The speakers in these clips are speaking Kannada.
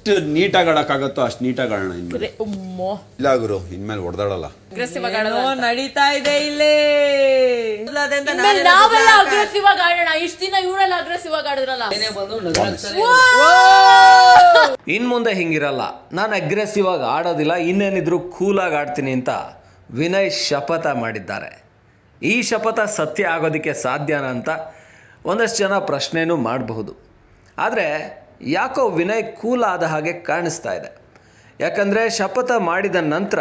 ಎಷ್ಟು ನೀಟಾಗಿ ಆಡಕ್ಕಾಗತ್ತೋ ಅಷ್ಟು ನೀಟಾಗಿ ಆಡೋಣ ಇನ್ಮೇಲೆ ಇಲ್ಲ ಗುರು ಇನ್ಮೇಲೆ ಹೊಡೆದಾಡಲ್ಲ ಅಗ್ರೆಸಿವ್ ಆಗಿ ಆಡೋದು ಏನೋ ನಡೀತಾ ಇದೆ ಇಲ್ಲಿ. ಅದೆಂತ ಇನ್ಮೇಲೆ ನಾವೆಲ್ಲ ಅಗ್ರೆಸಿವ್ ಆಗಿ ಆಡೋಣ. ಇಷ್ಟ ದಿನ ಇವರೆಲ್ಲ ಅಗ್ರೆಸಿವ್ ಆಗಿ ಆಡಿದ್ರಲ್ಲ ಇನ್ ಮುಂದೆ ಹಿಂಗಿರಲ್ಲ. ನಾನು ಅಗ್ರೆಸಿವ್ ಆಗಿ ಆಡೋದಿಲ್ಲ ಇನ್ನೇನಿದ್ರು ಕೂಲಾಗಿ ಆಡ್ತೀನಿ ಅಂತ ವಿನಯ್ ಶಪಥ ಮಾಡಿದ್ದಾರೆ. ಈ ಶಪಥ ಸತ್ಯ ಆಗೋದಕ್ಕೆ ಸಾಧ್ಯನಾ ಅಂತ ಒಂದಷ್ಟು ಜನ ಪ್ರಶ್ನೆನೂ ಮಾಡಬಹುದು. ಆದರೆ ಯಾಕೋ ವಿನಯ್ ಕೂಲ್ ಆದ ಹಾಗೆ ಕಾಣಿಸ್ತಾ ಇದೆ. ಯಾಕಂದರೆ ಶಪಥ ಮಾಡಿದ ನಂತರ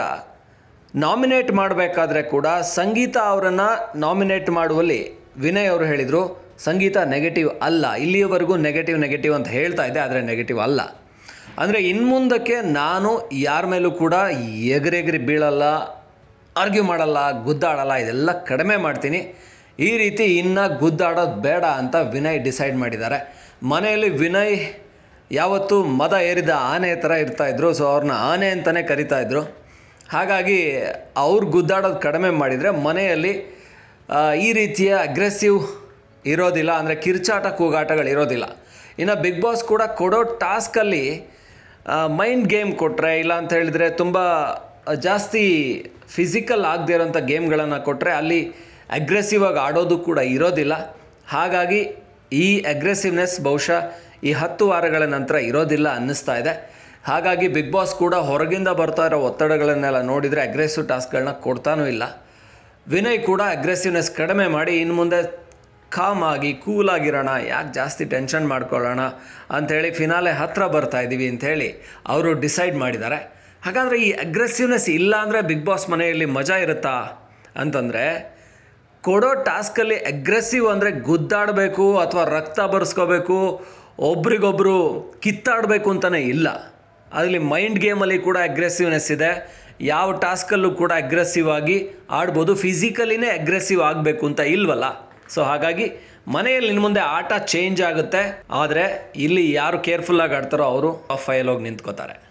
ನಾಮಿನೇಟ್ ಮಾಡಬೇಕಾದ್ರೆ ಕೂಡ ಸಂಗೀತ ಅವರನ್ನು ನಾಮಿನೇಟ್ ಮಾಡುವಲ್ಲಿ ವಿನಯ್ ಅವರು ಹೇಳಿದರು, ಸಂಗೀತ ನೆಗೆಟಿವ್ ಅಲ್ಲ, ಇಲ್ಲಿಯವರೆಗೂ ನೆಗೆಟಿವ್ ನೆಗೆಟಿವ್ ಅಂತ ಹೇಳ್ತಾ ಇದೆ, ಆದರೆ ನೆಗೆಟಿವ್ ಅಲ್ಲ. ಅಂದರೆ ಇನ್ಮುಂದಕ್ಕೆ ನಾನು ಯಾರ ಮೇಲೂ ಕೂಡ ಎಗರೆಗರಿ ಬೀಳಲ್ಲ ಆರ್ಗ್ಯೂ ಮಾಡಲ್ಲ, ಗುದ್ದಾಡಲ್ಲ, ಇದೆಲ್ಲ ಕಡಿಮೆ ಮಾಡ್ತೀನಿ. ಈ ರೀತಿ ಇನ್ನು ಗುದ್ದಾಡೋದು ಬೇಡ ಅಂತ ವಿನಯ್ ಡಿಸೈಡ್ ಮಾಡಿದ್ದಾರೆ. ಮನೆಯಲ್ಲಿ ವಿನಯ್ ಯಾವತ್ತೂ ಮದ ಏರಿದ ಆನೆ ಥರ ಇರ್ತಾಯಿದ್ರು ಸೊ ಅವ್ರನ್ನ ಆನೆ ಅಂತಲೇ ಕರಿತಾಯಿದ್ರು ಹಾಗಾಗಿ ಅವ್ರು ಗುದ್ದಾಡೋದು ಕಡಿಮೆ ಮಾಡಿದರೆ ಮನೆಯಲ್ಲಿ ಈ ರೀತಿಯ ಅಗ್ರೆಸಿವ್ ಇರೋದಿಲ್ಲ. ಅಂದರೆ ಕಿರ್ಚಾಟ ಕೂಗಾಟಗಳು ಇರೋದಿಲ್ಲ. ಇನ್ನು ಬಿಗ್ ಬಾಸ್ ಕೂಡ ಕೊಡೋ ಟಾಸ್ಕಲ್ಲಿ ಮೈಂಡ್ ಗೇಮ್ ಕೊಟ್ಟರೆ ಇಲ್ಲ ಅಂತ ಹೇಳಿದರೆ ತುಂಬ ಜಾಸ್ತಿ ಫಿಸಿಕಲ್ ಆಗದೇ ಇರೋಂಥ ಗೇಮ್ಗಳನ್ನು ಕೊಟ್ಟರೆ ಅಲ್ಲಿ ಅಗ್ರೆಸಿವ್ ಆಗಿ ಆಡೋದು ಕೂಡ ಇರೋದಿಲ್ಲ. ಹಾಗಾಗಿ ಈ ಅಗ್ರೆಸಿವ್ನೆಸ್ ಬಹುಶಃ ಈ ಹತ್ತು ವಾರಗಳ ನಂತರ ಇರೋದಿಲ್ಲ ಅನ್ನಿಸ್ತಾ ಇದೆ. ಹಾಗಾಗಿ ಬಿಗ್ ಬಾಸ್ ಕೂಡ ಹೊರಗಿಂದ ಬರ್ತಾ ಇರೋ ಒತ್ತಡಗಳನ್ನೆಲ್ಲ ನೋಡಿದರೆ ಅಗ್ರೆಸಿವ್ ಟಾಸ್ಕ್ಗಳನ್ನ ಕೊಡ್ತಾನೂ ಇಲ್ಲ. ವಿನಯ್ ಕೂಡ ಅಗ್ರೆಸಿವ್ನೆಸ್ ಕಡಿಮೆ ಮಾಡಿ ಇನ್ನು ಮುಂದೆ ಕಾಮ್ ಆಗಿ ಕೂಲ್ ಆಗಿರೋಣ, ಯಾಕೆ ಜಾಸ್ತಿ ಟೆನ್ಷನ್ ಮಾಡ್ಕೊಳ್ಳೋಣ ಅಂಥೇಳಿ ಫಿನಾಲೆ ಹತ್ತಿರ ಬರ್ತಾ ಇದ್ದೀವಿ ಅಂಥೇಳಿ ಅವರು ಡಿಸೈಡ್ ಮಾಡಿದ್ದಾರೆ. ಹಾಗಾದರೆ ಈ ಅಗ್ರೆಸಿವ್ನೆಸ್ ಇಲ್ಲ ಅಂದರೆ ಬಿಗ್ ಬಾಸ್ ಮನೆಯಲ್ಲಿ ಮಜಾ ಇರುತ್ತಾ? ಅಂತಂದರೆ ಕೊಡೋ ಟಾಸ್ಕಲ್ಲಿ ಅಗ್ರೆಸಿವ್ ಅಂದರೆ ಗುದ್ದಾಡಬೇಕು ಅಥವಾ ರಕ್ತ ಬರ್ಸ್ಕೋಬೇಕು ಒಬ್ರಿಗೊಬ್ರು ಕಿತ್ತಾಡಬೇಕು ಅಂತಲೇ ಇಲ್ಲ. ಅದರಲ್ಲಿ ಮೈಂಡ್ ಗೇಮಲ್ಲಿ ಕೂಡ ಅಗ್ರೆಸಿವ್ನೆಸ್ ಇದೆ. ಯಾವ ಟಾಸ್ಕಲ್ಲೂ ಕೂಡ ಅಗ್ರೆಸಿವ್ ಆಗಿ ಆಡ್ಬೋದು. ಫಿಸಿಕಲಿನೇ ಅಗ್ರೆಸಿವ್ ಆಗಬೇಕು ಅಂತ ಇಲ್ವಲ್ಲ? ಸೊ ಹಾಗಾಗಿ ಮನೆಯಲ್ಲಿ ಇನ್ನು ಮುಂದೆ ಆಟ ಚೇಂಜ್ ಆಗುತ್ತೆ. ಆದರೆ ಇಲ್ಲಿ ಯಾರು ಕೇರ್ಫುಲ್ಲಾಗಿ ಆಡ್ತಾರೋ ಅವರು ಫೈಲ್ ಹೋಗಿ ನಿಂತ್ಕೋತಾರೆ.